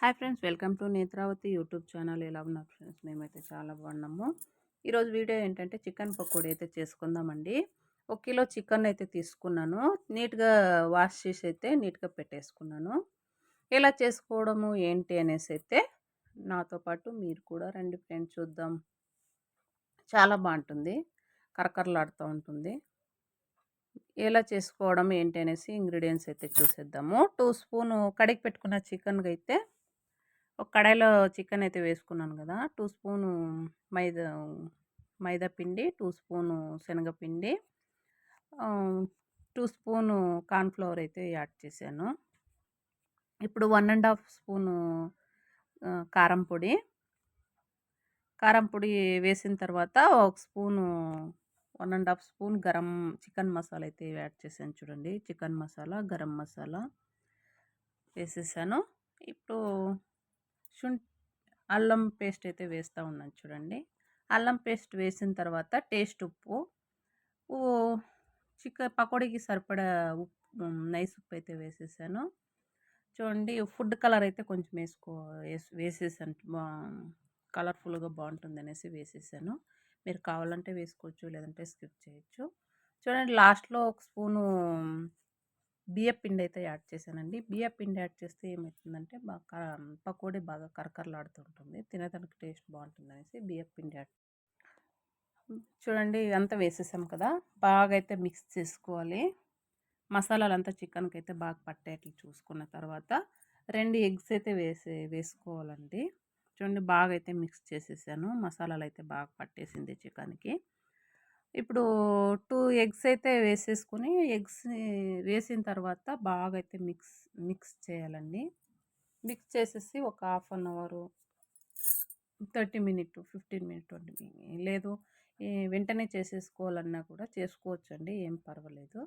Hi friends! Welcome to Netravati YouTube channel. ఎలా ఉన్నారు friends? మేమైతే చాలా బాగున్నాము. ఈరోజు వీడియో ఏంటంటే చికెన్ పకోడీ అయితే చేసుకుందామండి. ఒక కిలో చికెన్ అయితే తీసుకున్నాను. నీట్గా వాష్ చేసి అయితే నీట్గా పెట్టేసుకున్నాను. ఎలా చేసుకోవడము ఏంటి అనేసి అయితే నాతో పాటు మీరు కూడా రండి ఫ్రెండ్స్ చూద్దాం. చాలా బాగుంటుంది. కరకరలాడుతూ ఉంటుంది. ఎలా చేసుకోవడం ఏంటి అనేసి ఇంగ్రీడియంట్స్ అయితే చూసేద్దాము. టూ స్పూన్ కడిగి పెట్టుకున్న చికెన్కి అయితే ఒక కడాయిలో చికెన్ అయితే వేసుకున్నాను కదా! టూ స్పూను మైదా మైదా పిండి టూ స్పూను శనగపిండి టూ స్పూను కార్న్ఫ్లవర్ అయితే యాడ్ చేశాను. ఇప్పుడు వన్ అండ్ హాఫ్ స్పూను కారం పొడి. కారం పొడి వేసిన తర్వాత ఒక spoon one and half spoon garam chicken masala అయితే యాడ్ చేశాను చూడండి. చికెన్ మసాలా గరం మసాలా వేసేసాను. ఇప్పుడు శుం అల్లం పేస్ట్ అయితే వేస్తూ ఉన్నాను చూడండి. అల్లం పేస్ట్ వేసిన తర్వాత టేస్ట్ ఉప్పు. చికెన్ పకోడీకి సరిపడా ఉప్పు నైస్ ఉప్పు అయితే వేసేసాను. చూడండి ఫుడ్ కలర్ అయితే కొంచెం వేసుకో వేసేసాను. కలర్ఫుల్గా బాగుంటుంది అనేసి వేసేసాను. మీరు కావాలంటే వేసుకోవచ్చు లేదంటే స్కిప్ చేయొచ్చు. చూడండి లాస్ట్లో ఒక స్పూను బియ్యం పిండి అయితే యాడ్ చేశానండి. బియ్యం పిండి యాడ్ చేస్తే ఏమవుతుందంటే బాగా పకోడీ బాగా కరకరలాడుతుంటుంది తినేదానికి టేస్ట్ బాగుంటుంది అనేసి బియ్యం పిండి యాడ్ చూడండి అంతా వేసేసాం కదా బాగా అయితే మిక్స్ చేసుకోవాలి. మసాలాలు అంతా చికెన్కి అయితే బాగా పట్టేట్లు చూసుకున్న తర్వాత రెండు ఎగ్స్ అయితే వేసే వేసుకోవాలండి. చూడండి బాగా అయితే మిక్స్ చేసేసాను. మసాలాలు అయితే బాగా పట్టేసింది చికెన్కి. ఇప్పుడు టూ ఎగ్స్ అయితే వేసేసుకుని ఎగ్స్ వేసిన తర్వాత బాగా అయితే మిక్స్ మిక్స్ చేయాలండి. మిక్స్ చేసేసి ఒక half an hour thirty minute fifteen minute twenty లేదు వెంటనే చేసేసుకోవాలన్నా కూడా చేసుకోవచ్చండి ఏం పర్వాలేదు.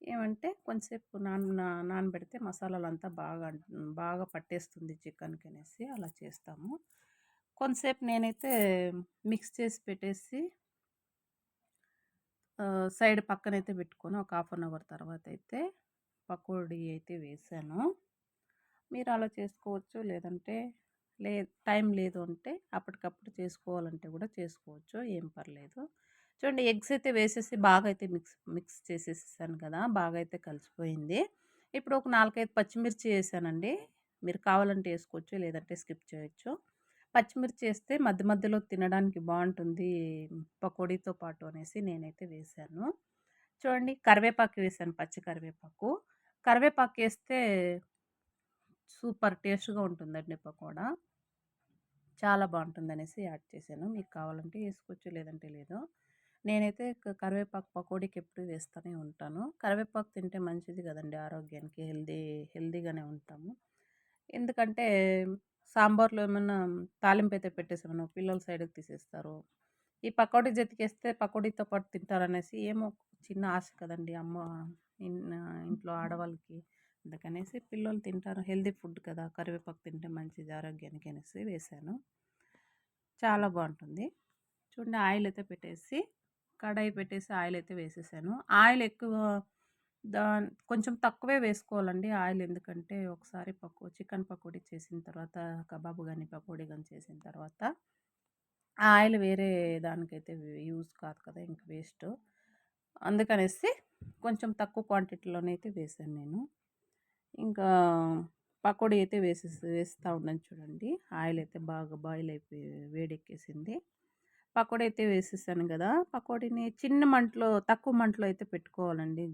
ఏమంటే కొంచెంసేపు నాన నానబెడితే మసాలాలు అంతా బాగా బాగా పట్టేస్తుంది చికెన్కి అనేసి అలా చేస్తాము. కొంతసేపు నేనైతే మిక్స్ చేసి పెట్టేసి సైడ్ పక్కనైతే పెట్టుకొని ఒక హాఫ్ అన్ అవర్ తర్వాత అయితే పకోడీ అయితే వేసాను. మీరు అలా చేసుకోవచ్చు. లేదంటే లే టైం లేదు అంటే అప్పటికప్పుడు చేసుకోవాలంటే కూడా చేసుకోవచ్చు. ఏం పర్లేదు. చూడండి ఎగ్స్ అయితే వేసేసి బాగా అయితే మిక్స్ మిక్స్ చేసేసాను కదా! బాగా అయితే కలిసిపోయింది. ఇప్పుడు ఒక నాలుగైదు పచ్చిమిర్చి వేసానండి. మీరు కావాలంటే వేసుకోవచ్చు లేదంటే స్కిప్ చేయొచ్చు. పచ్చిమిర్చి వేస్తే మధ్య మధ్యలో తినడానికి బాగుంటుంది పకోడీతో పాటు అనేసి నేనైతే వేశాను. చూడండి కరివేపాకు వేసాను పచ్చి కరివేపాకు. కరివేపాకు వేస్తే సూపర్ టేస్ట్గా ఉంటుందండి పకోడా. చాలా బాగుంటుంది అనేసి యాడ్ చేశాను. మీకు కావాలంటే వేసుకోవచ్చు లేదంటే లేదు. నేనైతే కరివేపాకు పకోడీకి ఎప్పుడు వేస్తూనే ఉంటాను. కరివేపాకు తింటే మంచిది కదండి ఆరోగ్యానికి హెల్దీ హెల్దీగానే ఉంటాము. ఎందుకంటే సాంబార్లో ఏమైనా తాలింపు అయితే పెట్టేసామన్నా పిల్లల సైడ్కి తీసేస్తారు. ఈ పకోడీ జతికేస్తే పకోడీతో పాటు తింటారనేసి ఏమో చిన్న ఆశ కదండి అమ్మ ఇంట్లో ఆడవాళ్ళకి. అందుకనేసి పిల్లలు తింటారు. హెల్దీ ఫుడ్ కదా కరివేపాకు తింటే మంచిది ఆరోగ్యానికి అనేసి వేసాను. చాలా బాగుంటుంది. చూడండి ఆయిల్ అయితే పెట్టేసి కడాయి పెట్టేసి ఆయిల్ అయితే వేసేసాను. ఆయిల్ ఎక్కువ దా కొంచెం తక్కువే వేసుకోవాలండి ఆయిల్. ఎందుకంటే ఒకసారి పకో చికెన్ పకోడీ చేసిన తర్వాత కబాబు కానీ పకోడీ కానీ చేసిన తర్వాత ఆ ఆయిల్ వేరే దానికైతే యూజ్ కాదు కదా ఇంక వేస్ట్. అందుకనేసి కొంచెం తక్కువ క్వాంటిటీలోనే అయితే వేసాను నేను. ఇంకా పకోడీ అయితే వేసేసి వేస్తూ ఉన్నాను చూడండి. ఆయిల్ అయితే బాగా బాయిల్ అయిపోయి వేడెక్కేసింది. పకోడీ అయితే వేసేసాను కదా పకోడీని చిన్న మంటలో తక్కువ మంటలో అయితే పెట్టుకోవాలండి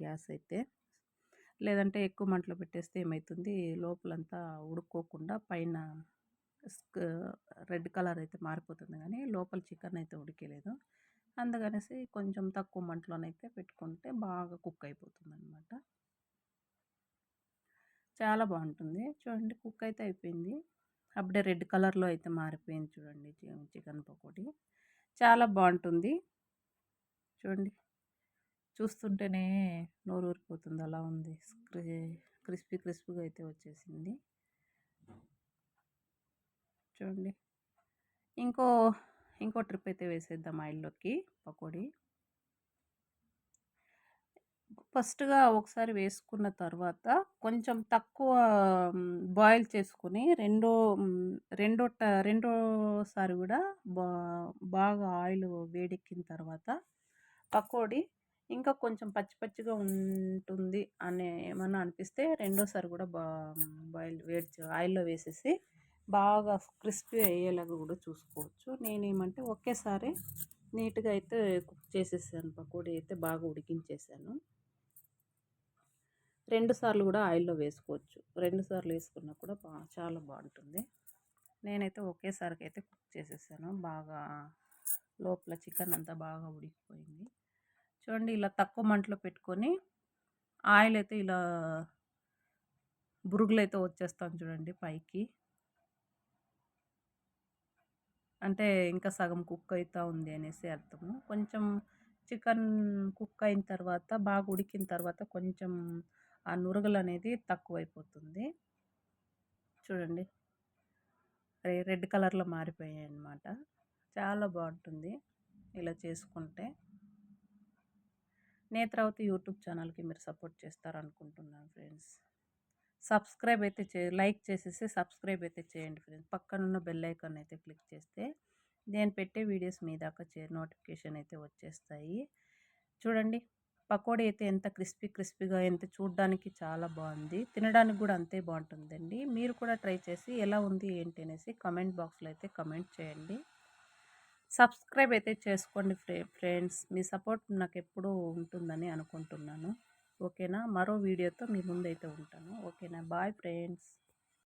గ్యాస్ అయితే లేదంటే ఎక్కువ మంటలో పెట్టేస్తే ఏమవుతుంది లోపలంతా ఉడుక్కోకుండా పైన రెడ్ కలర్ అయితే మారిపోతుంది కానీ లోపల చికెన్ అయితే ఉడికేలేదు. అందుకనేసి కొంచెం తక్కువ మంటలోనైతే పెట్టుకుంటే బాగా కుక్ అయిపోతుంది అనమాట చాలా బాగుంటుంది. చూడండి కుక్ అయితే అయిపోయింది. అప్పుడే రెడ్ కలర్లో అయితే మారిపోయింది చూడండి చికెన్ పకోడీ. చాలా బాగుంటుంది. చూడండి. చూస్తుంటేనే నోరు ఊరిపోతుంది అలా ఉంది. క్రిస్పీ క్రిస్పీగా అయితే వచ్చేసింది. చూడండి. ఇంకో ఇంకో ట్రిప్ అయితే వేసేద్దాం ఆయిల్లోకి పకోడీ. ఫస్ట్‌గా ఒకసారి వేసుకున్న తర్వాత కొంచెం తక్కువ బాయిల్ చేసుకొని రెండో హ్మ్, రెండో ట రెండోసారి గూడా బా బాగా ఆయిల్ వేడెక్కిన తర్వాత పకోడీ ఇంకా కొంచెం పచ్చి పచ్చిగా ఉంటుంది అని ఏమన్నా అనిపిస్తే రెండోసారి గూడా బా బాయిల్ వేడి చే ఆయిల్‌లో వేసేసి బాగా క్రిస్పీ అయ్యేలాగా గూడా చూసుకోవచ్చు. నేనేమంటే ఒకేసారి నీట్‌గా అయితే కుక్ చేసేసాను. పకోడీ అయితే బాగా ఉడికించేసాను. రెండు సార్లు కూడా ఆయిల్లో వేసుకోవచ్చు. రెండు సార్లు వేసుకున్నా కూడా బా చాలా బాగుంటుంది. నేనైతే ఒకేసారికి అయితే కుక్ చేసేసాను. బాగా లోపల చికెన్ అంతా బాగా ఉడికిపోయింది. చూడండి ఇలా తక్కువ మంటలో పెట్టుకొని ఆయిల్ అయితే ఇలా బురుగులు అయితే వచ్చేస్తాను చూడండి పైకి. అంటే ఇంకా సగం కుక్ అవుతూ ఉంది అనేసి అర్థము. కొంచెం చికెన్ కుక్ అయిన తర్వాత బాగా ఉడికిన తర్వాత కొంచెం ఆ నురగలు అనేది తక్కువైపోతుంది. చూడండి. రెడ్ కలర్లో మారిపోయాయి అన్నమాట చాలా బాగుంటుంది ఇలా చేసుకుంటే. నేత్రావతి యూట్యూబ్ ఛానల్కి మీరు సపోర్ట్ చేస్తారనుకుంటున్నాను ఫ్రెండ్స్. సబ్స్క్రైబ్ అయితే చే లైక్ చేసేసి సబ్స్క్రైబ్ అయితే చేయండి ఫ్రెండ్స్. పక్కనున్న బెల్ ఐకాన్ అయితే క్లిక్ చేస్తే నేను పెట్టే వీడియోస్ మీ దాకా చే నోటిఫికేషన్ అయితే వచ్చేస్తాయి. చూడండి. పకోడీ అయితే ఎంత క్రిస్పీ క్రిస్పీగా ఎంత చూడడానికి చాలా బాగుంది. తినడానికి కూడా అంతే బాగుంటుందండి. మీరు కూడా ట్రై చేసి ఎలా ఉంది ఏంటి అనేసి కమెంట్ బాక్స్లో అయితే కమెంట్ చేయండి. సబ్స్క్రైబ్ అయితే చేసుకోండి ఫ్రెండ్స్. మీ సపోర్ట్ నాకు ఎప్పుడూ ఉంటుందని అనుకుంటున్నాను. ఓకేనా? మరో వీడియోతో మీ ముందైతే ఉంటాను. ఓకేనా? Bye friends.